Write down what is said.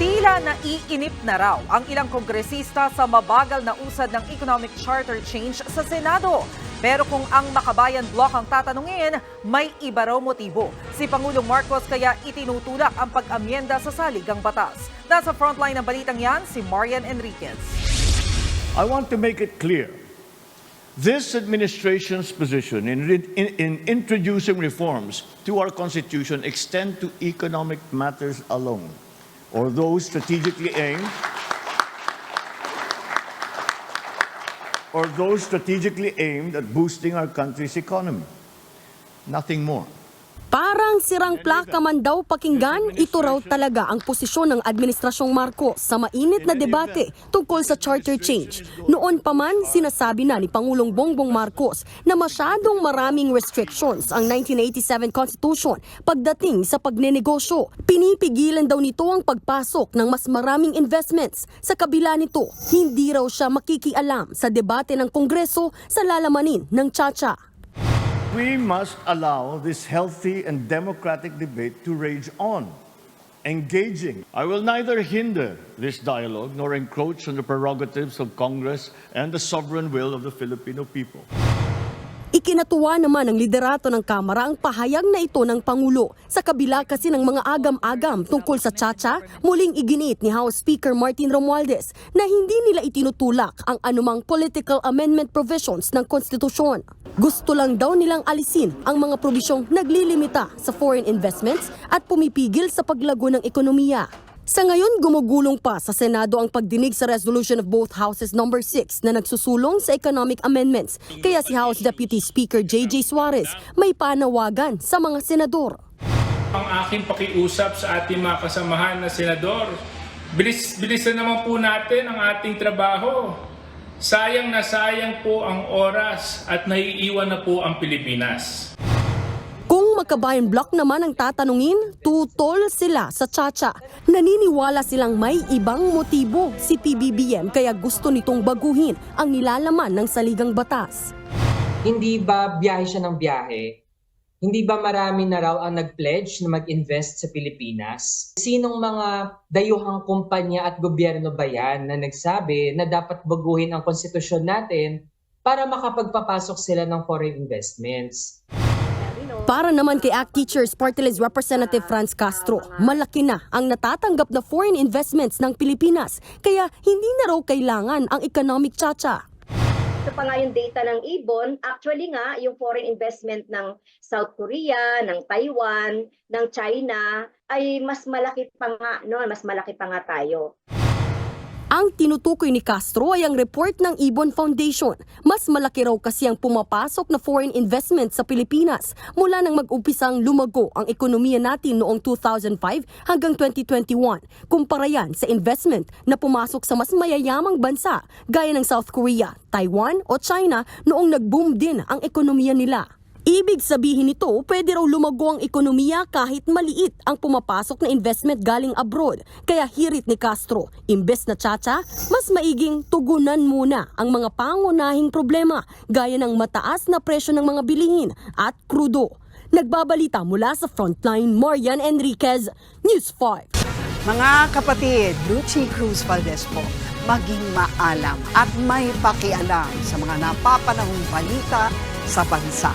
Tila naiinip na raw ang ilang kongresista sa mabagal na usad ng economic charter change sa Senado. Pero kung ang Makabayan Block ang tatanungin, may iba raw motibo. Si Pangulong Marcos kaya itinutulak ang pag-amyenda sa saligang batas. Nasa frontline ng balitang yan, si Marian Enriquez. I want to make it clear. This administration's position in, in, in introducing reforms to our Constitution extend to economic matters alone, or those strategically aimed or those strategically aimed at boosting our country's economy. Nothing more. Parang sirang plaka man daw pakinggan, ito raw talaga ang posisyon ng Administrasyong Marcos sa mainit na debate tungkol sa charter change. Noon pa man, sinasabi na ni Pangulong Bongbong Marcos na masyadong maraming restrictions ang 1987 Constitution pagdating sa pagnenegosyo. Pinipigilan daw nito ang pagpasok ng mas maraming investments. Sa kabila nito, hindi raw siya makikialam sa debate ng Kongreso sa lalamanin ng Chacha. We must allow this healthy and democratic debate to rage on, engaging. I will neither hinder this dialogue nor encroach on the prerogatives of Congress and the sovereign will of the Filipino people. Ikinatuwa naman ng liderato ng Kamara ang pahayag na ito ng Pangulo. Sa kabila kasi ng mga agam-agam tungkol sa Chacha, muling iginit ni House Speaker Martin Romualdez na hindi nila itinutulak ang anumang political amendment provisions ng konstitusyon. Gusto lang daw nilang alisin ang mga probisyong naglilimita sa foreign investments at pumipigil sa paglago ng ekonomiya. Sa ngayon, gumugulong pa sa Senado ang pagdinig sa resolution of both houses number 6 na nagsusulong sa economic amendments. Kaya si House Deputy Speaker J.J. Suarez may panawagan sa mga senador. ang aking pakiusap sa ating mga kasamahan na senador. Bilis, bilisan naman po natin ang ating trabaho. Sayang na sayang po ang oras at naiiwan na po ang Pilipinas. Kung Makabayan Block naman ang tatanungin, tutol sila sa Chacha. Naniniwala silang may ibang motibo si PBBM kaya gusto nitong baguhin ang nilalaman ng saligang batas. hindi ba biyahe siya ng biyahe? Hindi ba marami na raw ang nag-pledge na mag-invest sa Pilipinas? Sinong mga dayuhang kumpanya at gobyerno ba yan na nagsabi na dapat baguhin ang konstitusyon natin para makapagpapasok sila ng foreign investments? Para naman kay ACT Teachers Party Representative Franz Castro, malaki na ang natatanggap na foreign investments ng Pilipinas kaya hindi na raw kailangan ang economic chacha. Ito pa data ng Ibon, actually nga, yung foreign investment ng South Korea, ng Taiwan, ng China, ay mas malaki pa nga, no? mas malaki pa nga tayo. Ang tinutukoy ni Castro ay ang report ng Ibon Foundation. Mas malaki raw kasi ang pumapasok na foreign investment sa Pilipinas mula nang mag-umpisang lumago ang ekonomiya natin noong 2005 hanggang 2021. Kumpara yan sa investment na pumasok sa mas mayayamang bansa gaya ng South Korea, Taiwan o China noong nag-boom din ang ekonomiya nila. Ibig sabihin nito, pwede raw lumago ang ekonomiya kahit maliit ang pumapasok na investment galing abroad. Kaya hirit ni Castro, imbes na tsacha, mas maiging tugunan muna ang mga pangunahing problema gaya ng mataas na presyo ng mga bilihin at krudo. Nagbabalita mula sa Frontline, Marian Enriquez, News 5. Mga kapatid, Lucy Cruz Valdez po, maging maalam at may pakialam sa mga napapanahong balita sa bansa.